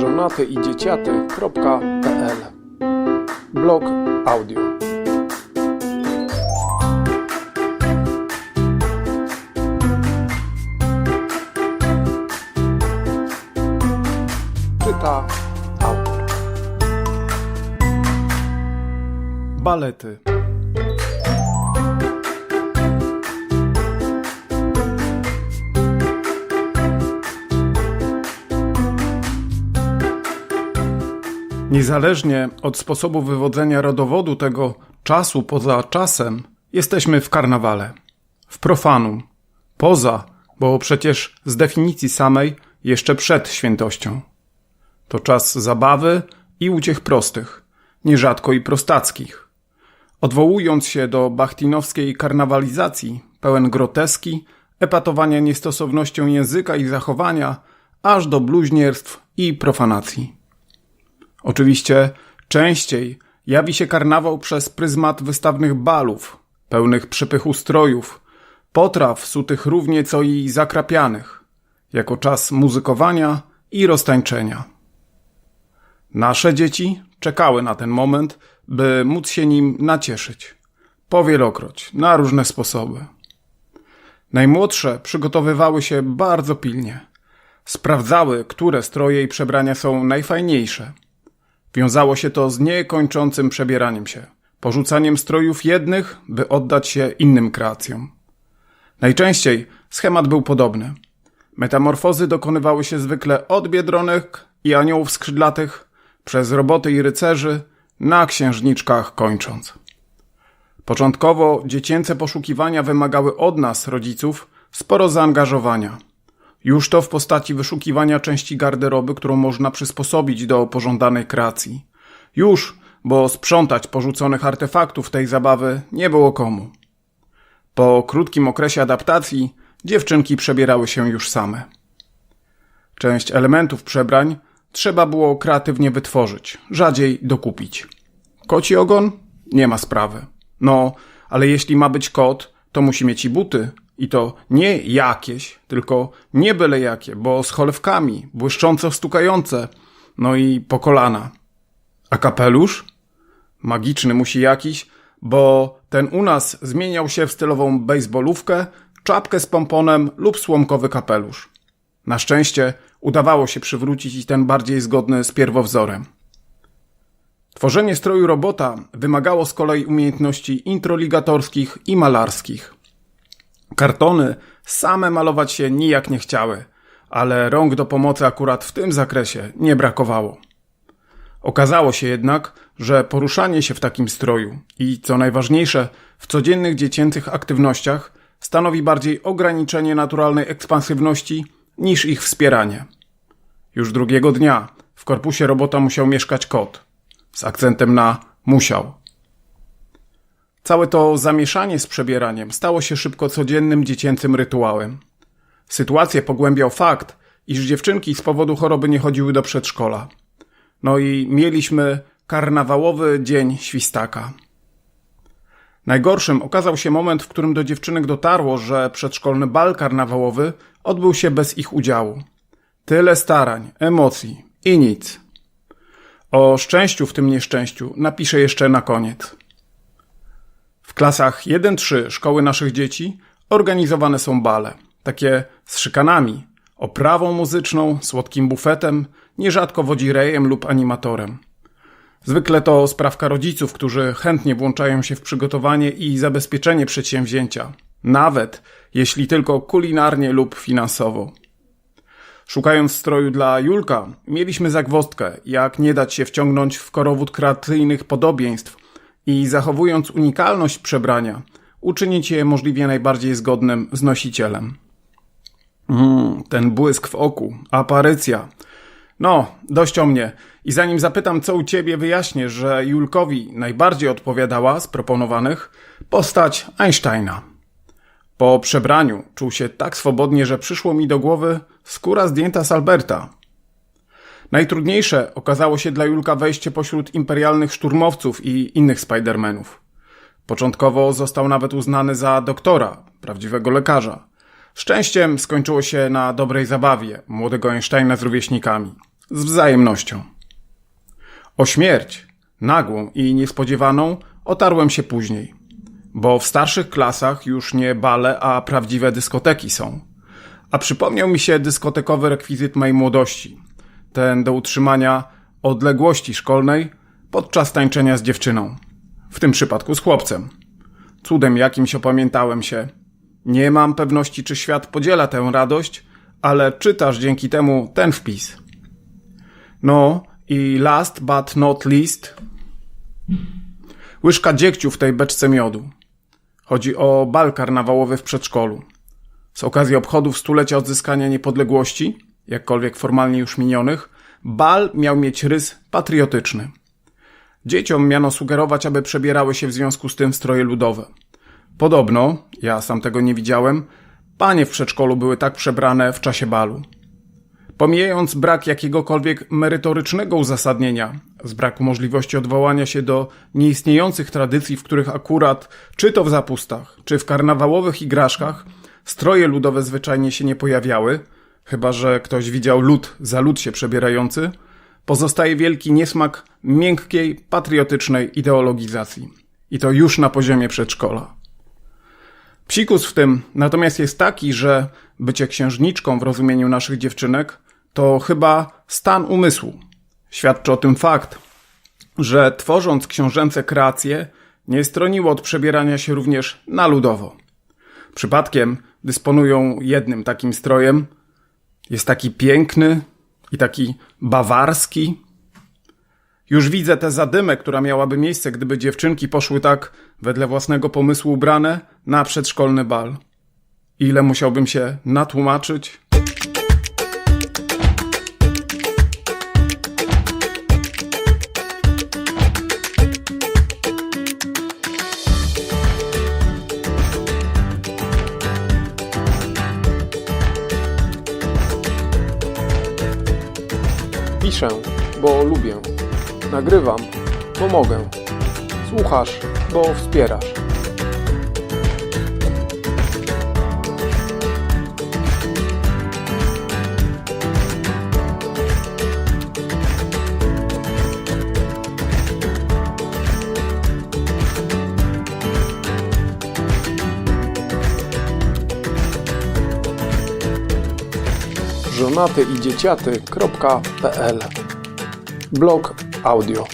żonaty i dzieciaty.pl Blog audio. Czyta autor. Balety. Niezależnie od sposobu wywodzenia rodowodu tego czasu poza czasem, jesteśmy w karnawale. W profanum. Poza, bo przecież z definicji samej jeszcze przed świętością. To czas zabawy i uciech prostych, nierzadko i prostackich. Odwołując się do bachtinowskiej karnawalizacji, pełen groteski, epatowania niestosownością języka i zachowania, aż do bluźnierstw i profanacji. Oczywiście częściej jawi się karnawał przez pryzmat wystawnych balów, pełnych przepychu strojów, potraw sutych równie co i zakrapianych, jako czas muzykowania i roztańczenia. Nasze dzieci czekały na ten moment, by móc się nim nacieszyć. Powielokroć, na różne sposoby. Najmłodsze przygotowywały się bardzo pilnie. Sprawdzały, które stroje i przebrania są najfajniejsze. Wiązało się to z niekończącym przebieraniem się, porzucaniem strojów jednych, by oddać się innym kreacjom. Najczęściej schemat był podobny. Metamorfozy dokonywały się zwykle od biedronek i aniołów skrzydlatych, przez roboty i rycerzy, na księżniczkach kończąc. Początkowo dziecięce poszukiwania wymagały od nas, rodziców, sporo zaangażowania. Już to w postaci wyszukiwania części garderoby, którą można przysposobić do pożądanej kreacji. Już, bo sprzątać porzuconych artefaktów tej zabawy nie było komu. Po krótkim okresie adaptacji dziewczynki przebierały się już same. Część elementów przebrań trzeba było kreatywnie wytworzyć, rzadziej dokupić. Koci ogon? Nie ma sprawy. No, ale jeśli ma być kot, to musi mieć i buty. I to nie jakieś, tylko nie byle jakie, bo z cholewkami, błyszcząco stukające, no i po kolana. A kapelusz? Magiczny musi jakiś, bo ten u nas zmieniał się w stylową bejsbolówkę, czapkę z pomponem lub słomkowy kapelusz. Na szczęście udawało się przywrócić i ten bardziej zgodny z pierwowzorem. Tworzenie stroju robota wymagało z kolei umiejętności introligatorskich i malarskich. Kartony same malować się nijak nie chciały, ale rąk do pomocy akurat w tym zakresie nie brakowało. Okazało się jednak, że poruszanie się w takim stroju i, co najważniejsze, w codziennych dziecięcych aktywnościach stanowi bardziej ograniczenie naturalnej ekspansywności niż ich wspieranie. Już drugiego dnia w korpusie robota musiał mieszkać kot, z akcentem na musiał. Całe to zamieszanie z przebieraniem stało się szybko codziennym dziecięcym rytuałem. Sytuację pogłębiał fakt, iż dziewczynki z powodu choroby nie chodziły do przedszkola. No i mieliśmy karnawałowy dzień świstaka. Najgorszym okazał się moment, w którym do dziewczynek dotarło, że przedszkolny bal karnawałowy odbył się bez ich udziału. Tyle starań, emocji i nic. O szczęściu w tym nieszczęściu napiszę jeszcze na koniec. W klasach 1-3 szkoły naszych dzieci organizowane są bale, takie z szykanami, oprawą muzyczną, słodkim bufetem, nierzadko wodzirejem lub animatorem. Zwykle to sprawka rodziców, którzy chętnie włączają się w przygotowanie i zabezpieczenie przedsięwzięcia, nawet jeśli tylko kulinarnie lub finansowo. Szukając stroju dla Julka, mieliśmy zagwozdkę, jak nie dać się wciągnąć w korowód kreacyjnych podobieństw i zachowując unikalność przebrania, uczynić je możliwie najbardziej zgodnym z nosicielem. Mm, ten błysk w oku, aparycja. No, dość o mnie. I zanim zapytam, co u ciebie, wyjaśnię, że Julkowi najbardziej odpowiadała z proponowanych postać Einsteina. Po przebraniu czuł się tak swobodnie, że przyszło mi do głowy skóra zdjęta z Alberta. Najtrudniejsze okazało się dla Julka wejście pośród imperialnych szturmowców i innych Spidermanów. Początkowo został nawet uznany za doktora, prawdziwego lekarza. Szczęściem skończyło się na dobrej zabawie młodego Einsteina z rówieśnikami. z wzajemnością. O śmierć, nagłą i niespodziewaną, otarłem się później, bo w starszych klasach już nie bale, a prawdziwe dyskoteki są. A przypomniał mi się dyskotekowy rekwizyt mojej młodości, ten do utrzymania odległości szkolnej podczas tańczenia z dziewczyną, w tym przypadku z chłopcem. Cudem jakimś opamiętałem się. Nie mam pewności, czy świat podziela tę radość, ale czytasz dzięki temu ten wpis. No i last but not least, łyżka dziegciu w tej beczce miodu. Chodzi o bal karnawałowy w przedszkolu. Z okazji obchodów stulecia odzyskania niepodległości, jakkolwiek formalnie już minionych, bal miał mieć rys patriotyczny. Dzieciom miano sugerować, aby przebierały się w związku z tym w stroje ludowe. Podobno, ja sam tego nie widziałem, panie w przedszkolu były tak przebrane w czasie balu. Pomijając brak jakiegokolwiek merytorycznego uzasadnienia, z braku możliwości odwołania się do nieistniejących tradycji, w których akurat, czy to w zapustach, czy w karnawałowych igraszkach, stroje ludowe zwyczajnie się nie pojawiały, chyba że ktoś widział lud za lud się przebierający, pozostaje wielki niesmak miękkiej, patriotycznej ideologizacji. I to już na poziomie przedszkola. Psikus w tym natomiast jest taki, że bycie księżniczką w rozumieniu naszych dziewczynek to chyba stan umysłu. Świadczy o tym fakt, że tworząc książęce kreacje, nie stroniło od przebierania się również na ludowo. Przypadkiem dysponują jednym takim strojem. Jest taki piękny i taki bawarski. Już widzę tę zadymę, która miałaby miejsce, gdyby dziewczynki poszły tak, wedle własnego pomysłu ubrane, na przedszkolny bal. Ile musiałbym się natłumaczyć? Piszę, bo lubię. Nagrywam, bo mogę. Słuchasz, bo wspierasz. Żonaty i dzieciaty.pl Blog audio